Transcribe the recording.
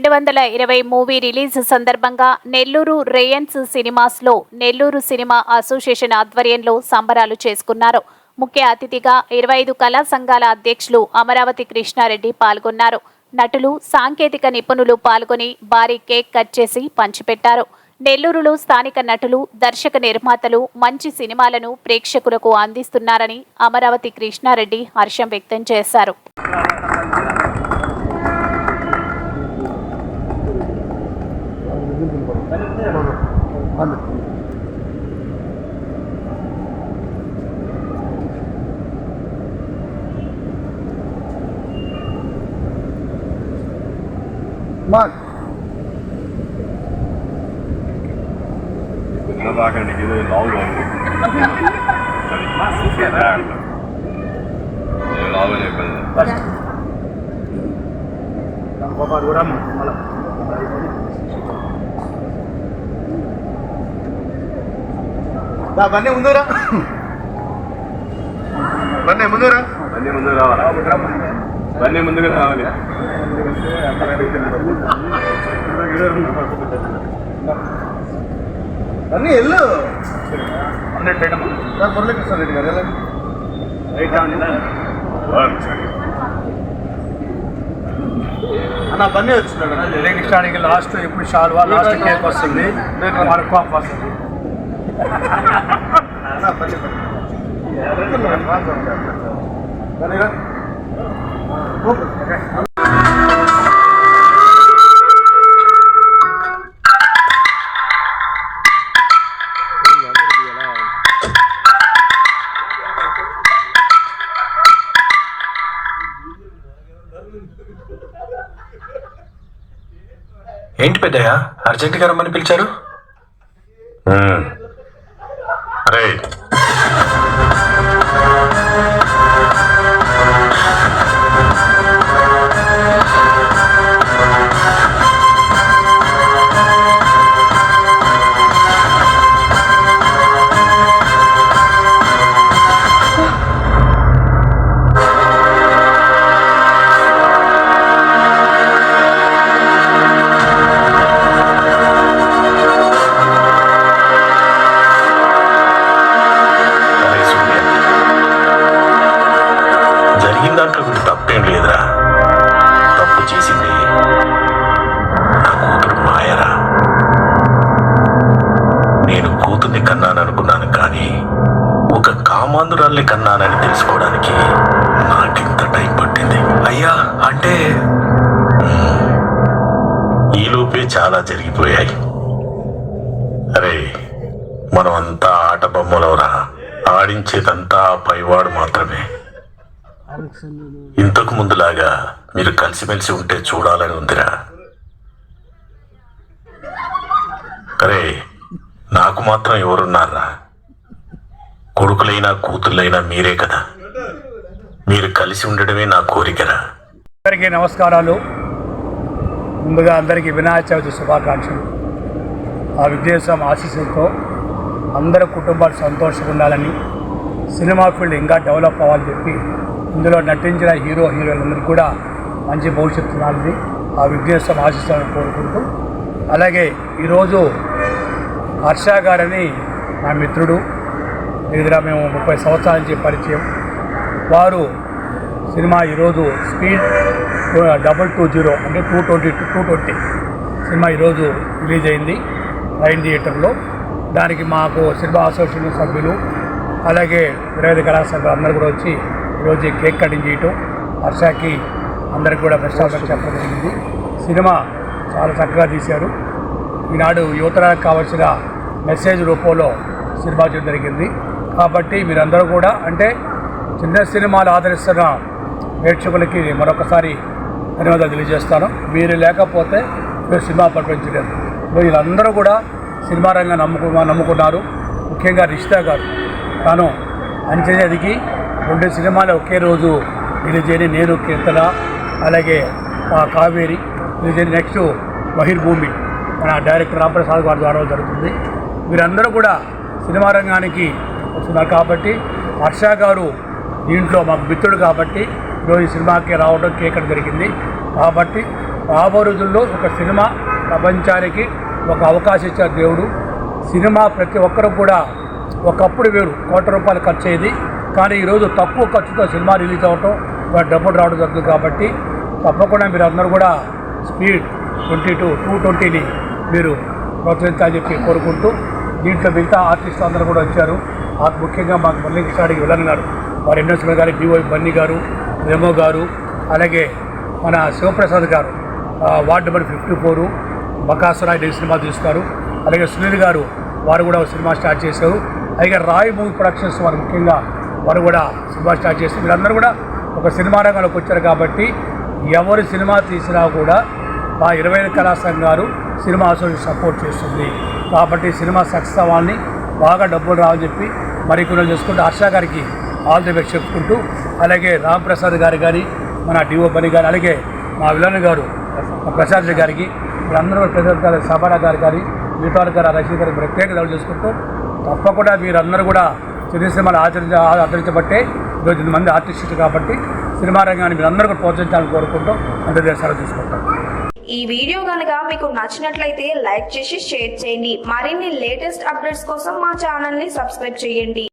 రెండు వందల ఇరవై మూవీ రిలీజ్ సందర్భంగా నెల్లూరు రేయన్స్ సినిమాస్లో నెల్లూరు సినిమా అసోసియేషన్ ఆధ్వర్యంలో సంబరాలు చేసుకున్నారు. ముఖ్య అతిథిగా ఇరవై ఐదు కళా సంఘాల అధ్యక్షులు అమరావతి కృష్ణారెడ్డి పాల్గొన్నారు. నటులు సాంకేతిక నిపుణులు పాల్గొని భారీ కేక్ కట్ చేసి పంచిపెట్టారు. నెల్లూరులో స్థానిక నటులు దర్శక నిర్మాతలు మంచి సినిమాలను ప్రేక్షకులకు అందిస్తున్నారని అమరావతి కృష్ణారెడ్డి హర్షం వ్యక్తం చేశారు. Mark. ఉన్నదాకండి ఇది లావుగా ఉంది నేను లావుగా చెప్పాను గోపాల్ కూడా మళ్ళా దా బన్నీ ముందురా బన్నీ ముందురా బండి ముందుకు రావాలి. ముందుకు రావాలి బన్నీ ఎల్లు సార్ మురళీకృష్ణ రెడ్డి గారు వెళ్ళండి అన్న బన్నీ వచ్చినాడు. శ్రీకృష్ణానికి లాస్ట్ ఇప్పుడు షాల్వా లాస్ట్ కేక్ వస్తుంది. మనకు కాప్ వస్తుంది. అన్న బన్నీ బన్నీరా ఏంటి పెద్దయ్య? అర్జెంటుగా రమ్మని పిలిచారు? అరే వీడు తప్పేం లేదురా. తప్పు చేసింది నా కూతురు మాయరా. నేను కూతుర్ని కన్నాననుకున్నాను కానీ ఒక కామాంధురాల్ని కన్నానని తెలుసుకోవడానికి నాకింత టైం పట్టింది. అయ్యా అంటే? ఈలోపే చాలా జరిగిపోయాయి. అరే మనం అంతా ఆట బొమ్మలవరా ఆడించేదంతా పైవాడు మాత్రమే. ఇంతకు ముందులాగా మీరు కలిసిమెలిసి ఉంటే చూడాలని ఉందిరా. అరే నాకు మాత్రం ఎవరున్నారా? కొడుకులైనా కూతుళ్ళైనా మీరే కదా. మీరు కలిసి ఉండడమే నా కోరికరా. అందరికీ నమస్కారాలు. ముందుగా అందరికీ వినాయక చవితి శుభాకాంక్షలు. ఆ విద్యేశం ఆశీస్సులతో అందరి కుటుంబాలు సంతోషంగా ఉండాలని సినిమా ఫీల్డ్ ఇంకా డెవలప్ అవ్వాలని చెప్పి ఇందులో నటించిన హీరో హీరోలందరికీ కూడా మంచి భవిష్యత్తు ఉండాలని ఆ విఘ్నేశ్వరం ఆశిస్తానని కోరుకుంటూ. అలాగే ఈరోజు హర్ష గారని నా మిత్రుడు. ఎదురా మేము ముప్పై సంవత్సరాల నుంచి పరిచయం. వారు సినిమా ఈరోజు స్పీడ్ డబల్ టూ జీరో అంటే two twenty two twenty cinema ఈరోజు రిలీజ్ అయింది రైన్ థియేటర్లో. దానికి మాకు సినిమా అసోసియేషన్ సభ్యులు అలాగే ఇరవై కళాసభ్యులు అందరూ కూడా వచ్చి ఈరోజు కేక్ కటింగ్ చేయటం హర్షకి అందరికి కూడా బెస్ట్ ఆఫ్ చెప్పడం జరిగింది. సినిమా చాలా చక్కగా తీశారు. ఈనాడు యువతరానికి కావాల్సిన మెసేజ్ రూపంలో సినిమా చేయడం జరిగింది. కాబట్టి మీరందరూ కూడా అంటే చిన్న సినిమాలు ఆదరిస్తున్న ప్రేక్షకులకి మరొకసారి ధన్యవాదాలు తెలియజేస్తాను. మీరు లేకపోతే మీరు సినిమా ప్రకటించలేదు వీళ్ళందరూ కూడా సినిమా రంగం నమ్ముకు నమ్ముకున్నారు. ముఖ్యంగా రిషితా గారు. తాను అంచెని రెండు సినిమాలు ఒకే రోజు రిలీజ్ అయిన నేను కీర్తన అలాగే ఆ కావేరి రిలీజ్ అయిన నెక్స్ట్ బహిర్భూమి మన డైరెక్టర్ రామప్రసాద్ గారి ద్వారా జరుగుతుంది. వీరందరూ కూడా సినిమా రంగానికి వస్తున్నారు కాబట్టి హర్ష గారు దీంట్లో మాకు మిత్రుడు కాబట్టి ఈరోజు సినిమాకి రావడం కేకడం జరిగింది. కాబట్టి రాబో రోజుల్లో ఒక సినిమా ప్రపంచానికి ఒక అవకాశం ఇచ్చారు దేవుడు. సినిమా ప్రతి ఒక్కరు కూడా ఒకప్పుడు వేరు కోట్ల రూపాయలు ఖర్చు అయ్యేది. కానీ ఈరోజు తక్కువ ఖర్చుతో సినిమా రిలీజ్ అవ్వటం వాటి డబ్బులు రావడం జరుగుతుంది కాబట్టి తప్పకుండా మీరు అందరూ కూడా స్పీడ్ ట్వంటీ టూ టూ ట్వంటీని మీరు ప్రోత్సహించాలని చెప్పి కోరుకుంటూ దీంట్లో మిగతా ఆర్టిస్టులు అందరూ కూడా వచ్చారు. ఆ ముఖ్యంగా మాకు మల్లికృష్ణాడికి విలన్ గారు వారి ఎన్ఎస్ఎల్ గారు డిఓ బన్నీ గారు రెమో గారు అలాగే మన శివప్రసాద్ గారు ఆ, ward number fifty four Bakasurayudu cinema తీస్తారు. అలాగే సునీల్ గారు వారు కూడా సినిమా స్టార్ట్ చేశారు. అలాగే రాయ్ మూవీ ప్రొడక్షన్స్ వారు ముఖ్యంగా వారు కూడా సినిమా స్టార్ట్ చేసి వీళ్ళందరూ కూడా ఒక సినిమా రంగంలోకి వచ్చారు కాబట్టి ఎవరు సినిమా తీసినా కూడా మా ఇరవై ఐదు కళా సంఘాలు సినిమా అసోసియేషన్ సపోర్ట్ చేస్తుంది. కాబట్టి సినిమా సక్సెస్ అవ్వాలని బాగా డబ్బులు రావని చెప్పి మరి కొన్ని చేసుకుంటూ హర్ష గారికి ఆల్ ది బెస్ట్ చెప్పుకుంటూ అలాగే రామ్ ప్రసాద్ గారు కానీ మన డిఓ బని గారు అలాగే మా విలన్ గారు మా ప్రసాద్ రెడ్డి గారికి వీళ్ళందరూ ప్రసాద్ గారు సభారా గారు కానీ మిగతా గారు రషీద్ గారికి ప్రత్యేక డబ్బులు చేసుకుంటూ తప్పకుండా మీరందరూ కూడా చిన్న సినిమాలు ఆచరించ ఆదరించబట్టే ఈరోజు మంది ఆర్టిస్టులు కాబట్టి సినిమా రంగాన్ని మీరు కూడా ప్రోత్సహించాలని కోరుకుంటూ అందరి దేశాలు తీసుకుంటాం. ఈ వీడియో కనుక మీకు నచ్చినట్లయితే లైక్ చేసి షేర్ చేయండి. మరిన్ని లేటెస్ట్ అప్డేట్స్ కోసం మా ఛానల్ని సబ్స్క్రైబ్ చేయండి.